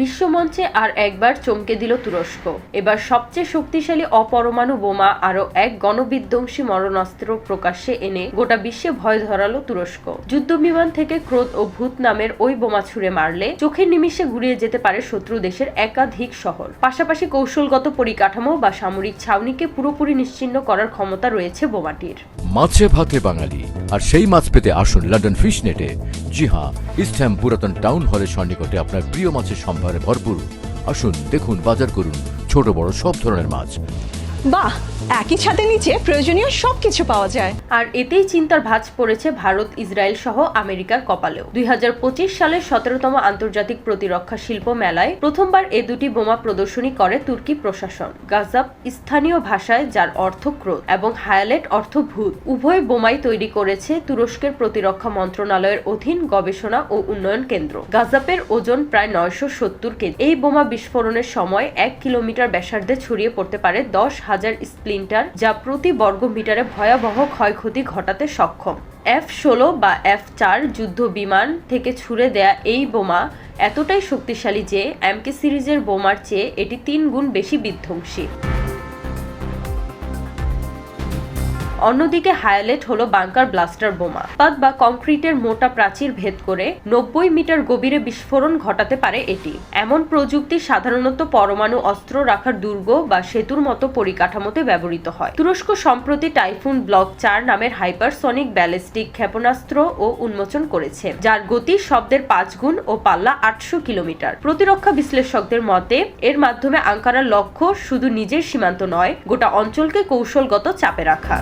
বিশ্বমঞ্চে আর একবার চমকে দিল তুরস্ক। এবার সবচেয়ে শক্তিশালী অপরমাণু বোমা আরও এক গণবিধ্বংসী মরণাস্ত্র প্রকাশ্যে এনে গোটা বিশ্বে ভয় ধরালো তুরস্ক। যুদ্ধবিমান থেকে ক্রোধ ও ভূত নামের ওই বোমা ছুড়ে মারলে চোখের নিমিষে ঘুরিয়ে যেতে পারে শত্রু দেশের একাধিক শহর। পাশাপাশি কৌশলগত পরিকাঠামো বা সামরিক ছাউনিকে পুরোপুরি নিশ্চিন্ন করার ক্ষমতা রয়েছে বোমাটির। মাছে ভাতে বাঙালি, আর সেই মাছ পেতে আসুন লন্ডন ফিশ নেটে জি হ্যাঁ ইস্টহ্যাম পুরাতন টাউন হলের সন্নিকটে আপনার প্রিয় মাছের সম্ভারে। ভরপুর। আসুন দেখুন বাজার করুন। ছোট বড় সব ধরনের মাছ। বাহ একই ছাদের নিচে প্রয়োজনীয় সবকিছু পাওয়া যায়। আর এতেই চিন্তার ভাঁজ পড়েছে ভারত, ইসরায়েল সহ আমেরিকার কপালেও। দুই সালের সতেরোতম আন্তর্জাতিক প্রতিরক্ষা শিল্প মেলায় প্রথমবার এ দুটি বোমা প্রদর্শনী করে তুর্কি প্রশাসন। গাজাব স্থানীয় ভাষায়, যার অর্থ ক্রোধ এবং হায়ালেট অর্থ ভূত, উভয় বোমাই তৈরি করেছে তুরস্কের প্রতিরক্ষা মন্ত্রণালয়ের অধীন গবেষণা ও উন্নয়ন কেন্দ্র। গাজাপের ওজন প্রায় নয়শো সত্তর কেজি। এই বোমা বিস্ফোরণের সময় এক কিলোমিটার ব্যাসার্ধে ছড়িয়ে পড়তে পারে দশ হাজার স্প্লিন্টার, যা প্রতি বর্গ মিটারে ভয়াবহ ক্ষয়ক্ষতি ঘটাতে সক্ষম। এফ ষোলো বা এফ চার যুদ্ধ বিমান থেকে ছুড়ে দেয়া এই বোমা এতটাই শক্তিশালী যে এমকে সিরিজের বোমার চেয়ে এটি তিন গুণ বেশি বিধ্বংসী। অন্যদিকে হায়ালেট হলো বাংকার ব্লাস্টার বোমা। পাত বা কংক্রিটের মোটা প্রাচীর ভেদ করে নব্বই মিটার গভীরে বিস্ফোরণ ঘটাতে পারে এটি। এমন প্রযুক্তি সাধারণত পরমাণু অস্ত্র রাখার দুর্গ বা সেতুর মতো পরিকাঠামোতে ব্যবহৃত হয়। তুরস্ক সম্প্রতি টাইফুন ব্লক চার নামের হাইপারসনিক ব্যালিস্টিক ক্ষেপণাস্ত্র ও উন্মোচন করেছে, যার গতি শব্দের পাঁচ গুণ ও পাল্লা আটশো কিলোমিটার। প্রতিরক্ষা বিশ্লেষকদের মতে, এর মাধ্যমে আঙ্কারার লক্ষ্য শুধু নিজের সীমান্ত নয়, গোটা অঞ্চলকে কৌশলগত চাপে রাখা।